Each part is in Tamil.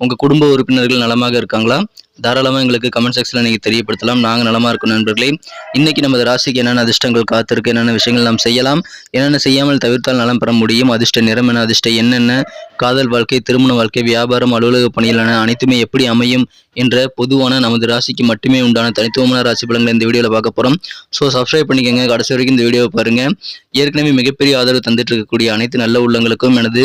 உங்கள் குடும்ப உறுப்பினர்கள் நலமாக இருக்காங்களா? தாராளமாக எங்களுக்கு கமெண்ட் செக்ஷனில் நீங்கள் தெரியப்படுத்தலாம். நாங்கள் நலமாக இருக்கும் நண்பர்களே. இன்றைக்கி நமது ராசிக்கு என்னென்ன அதிர்ஷ்டங்கள் காத்திருக்கு என்னென்ன விஷயங்கள் நாம் செய்யலாம் என்னென்ன செய்யாமல் தவிர்த்தால் நலம் பெற முடியும் அதிர்ஷ்ட நிறம் என அதிர்ஷ்ட என்னென்ன காதல் வாழ்க்கை திருமண வாழ்க்கை வியாபாரம் அலுவலக பணியிலான அனைத்துமே எப்படி அமையும் என்ற பொதுவான நமது ராசிக்கு மட்டுமே உண்டான தனித்துவமான ராசி பலன்களை இந்த வீடியோவில் பார்க்க போகிறோம் ஸோ சப்ஸ்கிரைப் பண்ணிக்கோங்க. கடைசி வரைக்கும் இந்த வீடியோவை பாருங்கள் ஏற்கனவே மிகப்பெரிய ஆதரவு தந்துட்டு இருக்கக்கூடிய அனைத்து நல்ல உள்ளங்களுக்கும் எனது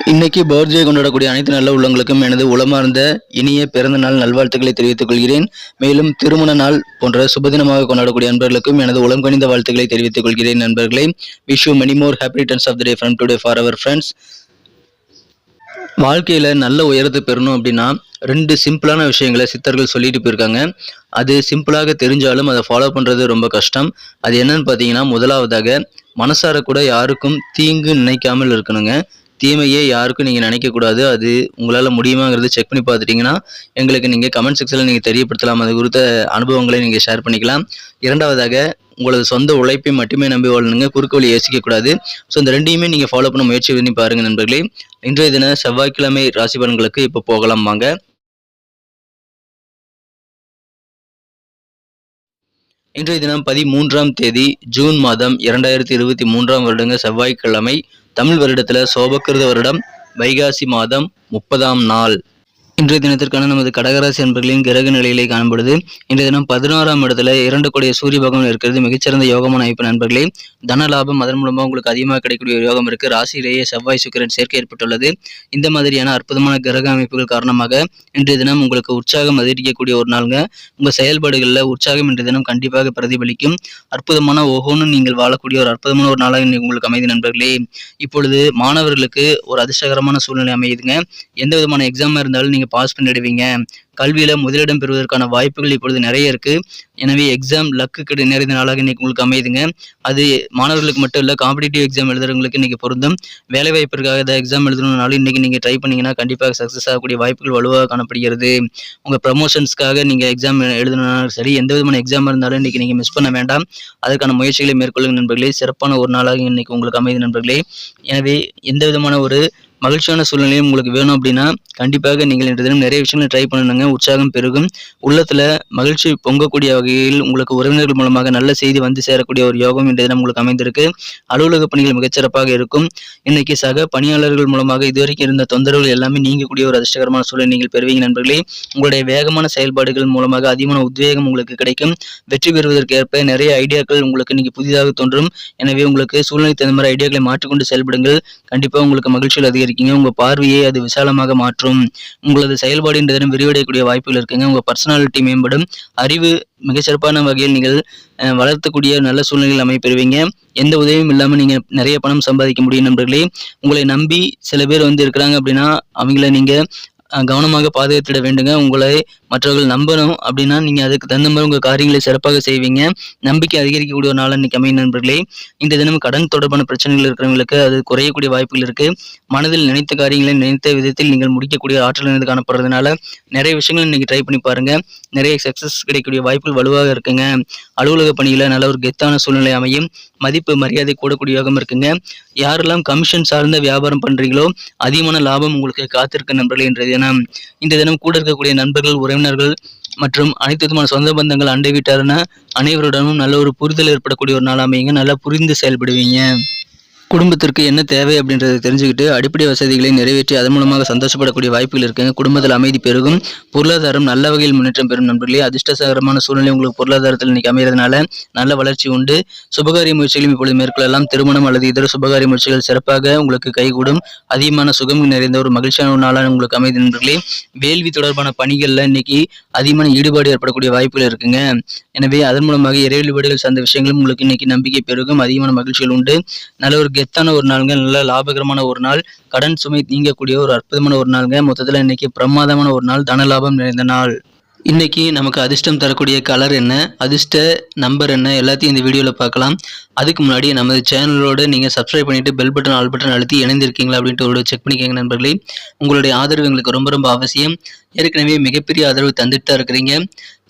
இன்னைக்கு பர்த்டே கொண்டாடக்கூடிய அனைத்து நல்ல உள்ளங்களுக்கும் எனது உளமார்ந்த இனிய பிறந்த நாள் நல்வாழ்த்துக்களை தெரிவித்துக் கொள்கிறேன். மேலும் திருமண நாள் போன்ற சுபதினமாக கொண்டாடக்கூடிய நண்பர்களுக்கும் எனது உளம் கணிந்த வாழ்த்துக்களை தெரிவித்துக் கொள்கிறேன் நண்பர்களே. Wish you many more happy returns of the day from today for our friends வாழ்க்கையில் நல்ல உயரத்தை பெறணும் அப்படின்னா ரெண்டு சிம்பிளான விஷயங்களை சித்தர்கள் சொல்லிட்டு போயிருக்காங்க. அது சிம்பிளாக தெரிஞ்சாலும் அதை ஃபாலோ பண்ணுறது ரொம்ப கஷ்டம். அது என்னன்னு பார்த்தீங்கன்னா முதலாவதாக மனசார கூட யாருக்கும் தீங்கு நினைக்காமல் இருக்கணுங்க. தீமையே யாருக்கும் நீங்கள் நினைக்கக்கூடாது. அது உங்களால் முடியுமாங்கிறது செக் பண்ணி பார்த்துட்டிங்கன்னா எங்களுக்கு நீங்கள் கமெண்ட் செக்ஷனில் நீங்கள் தெரியப்படுத்தலாம். அது குறித்த அனுபவங்களை நீங்கள் ஷேர் பண்ணிக்கலாம். இரண்டாவதாக உங்களது சொந்த உழைப்பை மட்டுமே நம்பி வாழணுங்க குறுக்கு வழி யோசிக்கக்கூடாது. ஸோ இந்த ரெண்டையுமே நீங்கள் ஃபாலோ பண்ண முயற்சி பண்ணி பாருங்கள் நண்பர்களே. இன்றைய தின செவ்வாய்க்கிழமை ராசி பலன்களுக்கு இப்போ போகலாம் வாங்க. இன்றைய தினம் பதிமூன்றாம் தேதி ஜூன் மாதம் இரண்டாயிரத்தி இருபத்தி மூன்றாம் வருடங்க செவ்வாய்க்கிழமை. தமிழ் வருடத்தில் சோபக்கிருத வருடம் வைகாசி மாதம் முப்பதாம் நாள். இன்றைய தினத்திற்கான நமது கடகராசி என்பர்களின் கிரக நிலையிலே காணப்படுது இன்றைய தினம் பதினாறாம் இடத்துல இரண்டு கோடிய சூரிய பகவான் இருக்கிறது. மிகச்சிறந்த யோகமான அமைப்பு நண்பர்களே. தன லாபம் அதன் மூலமாக உங்களுக்கு அதிகமாக கிடைக்கக்கூடிய ஒரு யோகம் இருக்கு. ராசியிலேயே செவ்வாய் சுக்கிரன் சேர்க்கை ஏற்பட்டுள்ளது. இந்த மாதிரியான அற்புதமான கிரக அமைப்புகள் காரணமாக இன்றைய தினம் உங்களுக்கு உற்சாகம் அதிகரிக்கக்கூடிய ஒரு நாளுங்க. உங்க செயல்பாடுகளில் உற்சாகம் இன்றைய தினம் கண்டிப்பாக பிரதிபலிக்கும். அற்புதமான ஒவ்வொன்றும் நீங்கள் வாழக்கூடிய ஒரு அற்புதமான ஒரு நாளாக உங்களுக்கு அமைதி நண்பர்களே. இப்பொழுது மாணவர்களுக்கு ஒரு அதிர்ஷ்டகரமான சூழ்நிலை அமையுதுங்க. எந்த விதமான எக்ஸாமாக இருந்தாலும் நீங்கள் பாஸ் பண்ணிடுவீங்க. கல்வியில் முதலிடம் பெறுவதற்கான வாய்ப்புகள் இப்பொழுது நிறைய இருக்குது எனவே எக்ஸாம் லக்கு கிடை நிறைந்த நாளாக இன்றைக்கி உங்களுக்கு அமையுதுங்க. அது மாணவர்களுக்கு மட்டும் இல்லை காம்படிட்டிவ் எக்ஸாம் எழுதுறவங்களுக்கு இன்றைக்கி பொருந்தும். வேலை வாய்ப்பிற்காக ஏதாவது எக்ஸாம் எழுதணும்னாலும் இன்றைக்கி நீங்கள் ட்ரை பண்ணிங்கன்னா கண்டிப்பாக சக்ஸஸ் ஆகக்கூடிய வாய்ப்புகள் வலுவாக காணப்படுகிறது. உங்கள் ப்ரமோஷன்ஸ்க்காக நீங்கள் எக்ஸாம் எழுதணும்னாலும் சரி எந்த விதமான எக்ஸாம் இருந்தாலும் இன்றைக்கி நீங்கள் மிஸ் பண்ண வேண்டாம். அதற்கான முயற்சிகளை மேற்கொள்ளுங்க நண்பர்களே. சிறப்பான ஒரு நாளாக இன்றைக்கி உங்களுக்கு அமைது நண்பர்களே. எனவே எந்த விதமான ஒரு மகிழ்ச்சியான சூழ்நிலையும் உங்களுக்கு வேணும் அப்படின்னா கண்டிப்பாக நீங்கள் இன்று தினம் நிறைய விஷயங்களை ட்ரை பண்ணணுங்க. உற்சாகம் பெருகும். உள்ளத்தில் மகிழ்ச்சி பொங்கக்கூடிய வகையில் உங்களுக்கு உறவினர்கள் மூலமாக நல்ல செய்தி வந்து சேரக்கூடிய ஒரு யோகம் இன்றைய தினம் உங்களுக்கு அமைந்திருக்கு. அலுவலக பணிகள் மிகச்சிறப்பாக இருக்கும். இன்னைக்கு சக பணியாளர்கள் மூலமாக இதுவரைக்கும் இருந்த தொந்தரவுகள் எல்லாமே நீங்கக்கூடிய ஒரு அதிர்ஷ்டகரமான சூழலை நீங்கள் பெறுவீங்க நண்பர்களே. உங்களுடைய வேகமான செயல்பாடுகள் மூலமாக அதிகமான உத்வேகம் உங்களுக்கு கிடைக்கும். வெற்றி பெறுவதற்கு ஏற்ப நிறைய ஐடியாக்கள் உங்களுக்கு இன்னைக்கு புதிதாக தோன்றும். எனவே உங்களுக்கு சூழ்நிலை தகுந்த மாதிரி ஐடியாக்களை மாற்றிக்கொண்டு செயல்படுங்கள். கண்டிப்பாக உங்களுக்கு மகிழ்ச்சியில் இருக்கீங்க உங்க பார்வையை அது விசாலமாக மாற்றும். உங்களது செயல்பாடு இன்றைய தினம் விரிவடையக்கூடிய வாய்ப்புகள் இருக்குங்க. உங்க பர்சனாலிட்டி மேம்படும். அறிவு மிகச்சிறப்பான வகையில் நீங்கள் வளர்த்தக்கூடிய நல்ல சூழ்நிலைகள் அமைப்பெறுவீங்க. எந்த உதவியும் இல்லாமல் நீங்க நிறைய பணம் சம்பாதிக்க முடியும் நண்பர்களே. உங்களை நம்பி சில பேர் வந்து இருக்கிறாங்க அப்படின்னா அவங்கள நீங்க கவனமாக பாதுகாத்திட வேண்டுங்க. உங்களை மற்றவர்கள் நம்பணும். அப்படின்னா நீங்க அதுக்கு தகுந்த மாதிரி உங்க காரியங்களை சிறப்பாக செய்வீங்க. நம்பிக்கை அதிகரிக்கக்கூடிய ஒரு நாள் அன்னைக்கு அமையும் நண்பர்களே. இந்த தினம் கடன் தொடர்பான பிரச்சனைகள் இருக்கிறவங்களுக்கு அது குறையக்கூடிய வாய்ப்புகள் இருக்கு. மனதில் நினைத்த காரியங்களை நினைத்த விதத்தில் நீங்கள் முடிக்கக்கூடிய ஆற்றல் இருந்து காணப்படுறதுனால நிறைய விஷயங்கள் இன்னைக்கு ட்ரை பண்ணி பாருங்க. நிறைய சக்சஸ் கிடைக்கக்கூடிய வாய்ப்புகள் வலுவாக இருக்குங்க. அலுவலக பணியில நல்ல ஒரு கெத்தான சூழ்நிலை அமையும். மதிப்பு மரியாதை கூடக்கூடிய யோகம் இருக்குங்க. யாரெல்லாம் கமிஷன் சார்ந்த வியாபாரம் பண்றீங்களோ அதிகமான லாபம் உங்களுக்கு காத்திருக்க நண்பர்களே இன்றைய தினம் இந்த தினம் கூட இருக்கக்கூடிய நண்பர்கள் உறவினர்கள் மற்றும் அனைத்து விதமான சொந்த பந்தங்கள் அண்டை வீட்டாருன்னா அனைவருடனும் நல்ல ஒரு புரிதல் ஏற்படக்கூடிய ஒரு நாள் அமையுங்க. நல்லா புரிந்து செயல்படுவீங்க. குடும்பத்திற்கு என்ன தேவை அப்படின்றத தெரிஞ்சுக்கிட்டு அடிப்படை வசதிகளை நிறைவேற்றி அதன் மூலமாக சந்தோஷப்படக்கூடிய வாய்ப்புகள் இருக்குங்க. குடும்பத்தில் அமைதி பெருகும். பொருளாதாரம் நல்ல வகையில் முன்னேற்றம் பெறும் நண்பர்களே. அதிர்ஷ்டகரமான சூழ்நிலை உங்களுக்கு பொருளாதாரத்தில் இன்னைக்கு அமைகிறதுனால நல்ல வளர்ச்சி உண்டு. சுபகாரிய முயற்சிகளும் இப்பொழுது மேற்கொள்ளலாம். திருமணம் அல்லது இதர சுபகாரிய முயற்சிகள் சிறப்பாக உங்களுக்கு கைகூடும். அதிகமான சுகம் நிறைந்த ஒரு மகிழ்ச்சியான ஒரு நாளாக உங்களுக்கு அமைதி நண்பர்களே. வேள்வி தொடர்பான பணிகளில் இன்னைக்கு அதிகமான ஈடுபாடு ஏற்படக்கூடிய வாய்ப்புகள் இருக்குங்க. எனவே அதன் மூலமாக இறை வழிபாடுகள் சார்ந்த விஷயங்களும் உங்களுக்கு இன்னைக்கு நம்பிக்கை பெருகும். அதிகமான மகிழ்ச்சிகள் உண்டு. நல்ல ஒரு கெத்தான ஒரு நாளுங்க? நல்ல லாபகரமான ஒரு நாள். கடன் சுமை நீங்கக்கூடிய ஒரு அற்புதமான ஒரு நாளுங்க. மொத்தத்தில் இன்னைக்கு பிரமாதமான ஒரு நாள். தன லாபம் நிறைந்த நாள். இன்னைக்கு நமக்கு அதிர்ஷ்டம் தரக்கூடிய கலர் என்ன? அதிர்ஷ்ட நம்பர் என்ன? எல்லாத்தையும் இந்த வீடியோவில் பார்க்கலாம். அதுக்கு முன்னாடி நமது சேனலோடு நீங்கள் சப்ஸ்கிரைப் பண்ணிவிட்டு பெல் பட்டன் ஆல் பட்டன் அழுத்தி இணைந்திருக்கீங்களா அப்படின்ட்டு ஒரு செக் பண்ணிக்கோங்க நண்பர்களே. உங்களுடைய ஆதரவு எங்களுக்கு ரொம்ப ரொம்ப அவசியம். ஏற்கனவே மிகப்பெரிய ஆதரவு தந்துட்டு தான் இருக்கிறீங்க.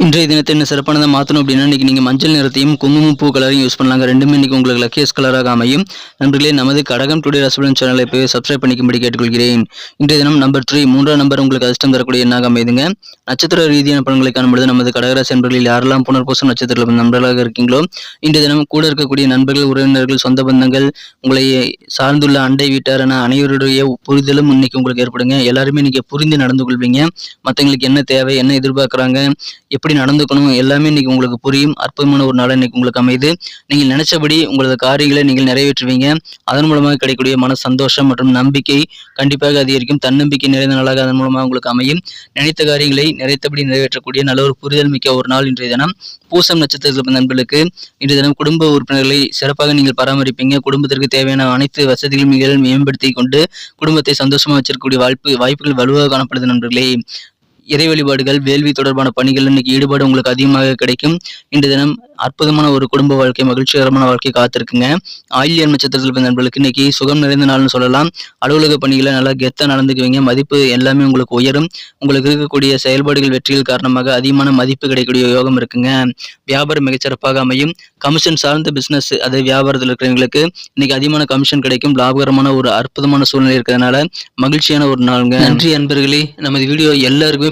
இன்றைய தினத்தை என்ன சிறப்பானதை மாற்றணும் அப்படின்னா இன்றைக்கி நீங்கள் மஞ்சள் நிறத்தையும் குங்குமம் பூ கலரையும் யூஸ் பண்ணலாங்க. ரெண்டுமே இன்றைக்கி உங்களுக்கு லக்கியஸ் கலராக அமையும். நண்பர்களே நமது கடகம் டுடே ரசபலன் சேனலை போய் சப்ஸ்கிரைப் பண்ணிக்கும்படி கேட்டுக்கொள்கிறேன். இன்றைய தினம் நம்பர் த்ரீ மூன்றாம் நம்பர் உங்களுக்கு அதிர்ஷ்டம் தரக்கூடிய எண்ணாக அமைதுங்க. நட்சத்திர ரீதியான பலன்களை காணும்பொழுது நமது கடகராசி நண்பர்களில் யாரெல்லாம் புனர்பூசம் நட்சத்திரத்தில் நண்பர்களாக இருக்கீங்களோ இன்றைய தினம் கூட இருக்கக்கூடிய நண்பர்கள் உறவினர்கள் சொந்த பந்தங்கள் உங்களை சார்ந்துள்ள அண்டை வீட்டாரான அனைவருடைய புரிதலும் இன்னைக்கு உங்களுக்கு ஏற்படுங்க. எல்லாருமே இன்னைக்கு புரிந்து நடந்து கொள்வீங்க. மற்றவங்களுக்கு என்ன தேவை என்ன எதிர்பார்க்குறாங்க எப்படி நடந்துக்கணும் எல்லாமே இன்னைக்கு உங்களுக்கு புரியும். அற்புதமான ஒரு நாள் இன்னைக்கு உங்களுக்கு அமைது நீங்கள் நினைச்சபடி உங்களது காரியங்களை நீங்கள் நிறைவேற்றுவீங்க. அதன் மூலமாக கிடைக்கக்கூடிய மன சந்தோஷம் மற்றும் நம்பிக்கை கண்டிப்பாக அதிகரிக்கும். தன்னம்பிக்கை நிறைந்த நாளாக அதன் மூலமாக உங்களுக்கு அமையும். நினைத்த காரியங்களை நிறைத்தபடி நிறைவேற்றக்கூடிய நல்ல ஒரு புரிதல் மிக்க ஒரு நாள் இன்றைய தினம். பூசம் நட்சத்திரத்தில் நண்பர்களுக்கு இன்றைய தினம் குடும்ப உறுப்பினர்களை சிறப்பாக நீங்கள் பராமரிப்பீங்க. குடும்பத்திற்கு தேவையான அனைத்து வசதிகளும் நீங்கள் மேம்படுத்தி கொண்டு குடும்பத்தை சந்தோஷமா வச்சிருக்கக்கூடிய வாய்ப்பு வாய்ப்புகள் வலுவாக காணப்படுது நண்பர்களே. இறை வழிபாடுகள் வேள்வி தொடர்பான பணிகள் இன்னைக்கு ஈடுபாடு உங்களுக்கு அதிகமாக கிடைக்கும். இன்று தினம் அற்புதமான ஒரு குடும்ப வாழ்க்கை மகிழ்ச்சிகரமான வாழ்க்கை காத்திருக்குங்க. ஆயிலியன் நட்சத்திரத்தில் பிறந்த நண்பர்களுக்கு இன்னைக்கு சுகம் நிறைந்த நாள்னு சொல்லலாம். அலுவலக பணிகளை நல்லா கெத்தா நடந்துக்குவீங்க. மதிப்பு எல்லாமே உங்களுக்கு உயரும். உங்களுக்கு இருக்கக்கூடிய செயல்பாடுகள் வெற்றிகள் காரணமாக அதிகமான மதிப்பு கிடைக்கக்கூடிய யோகம் இருக்குங்க. வியாபாரம் மிகச்சிறப்பாக அமையும். கமிஷன் சார்ந்த பிசினஸ் அது வியாபாரத்தில் இருக்கிறவங்களுக்கு இன்னைக்கு அதிகமான கமிஷன் கிடைக்கும். லாபகரமான ஒரு அற்புதமான சூழ்நிலை இருக்கிறதுனால மகிழ்ச்சியான ஒரு நாளுங்க. நன்றி அன்பர்களே. நமது வீடியோ எல்லாருக்குமே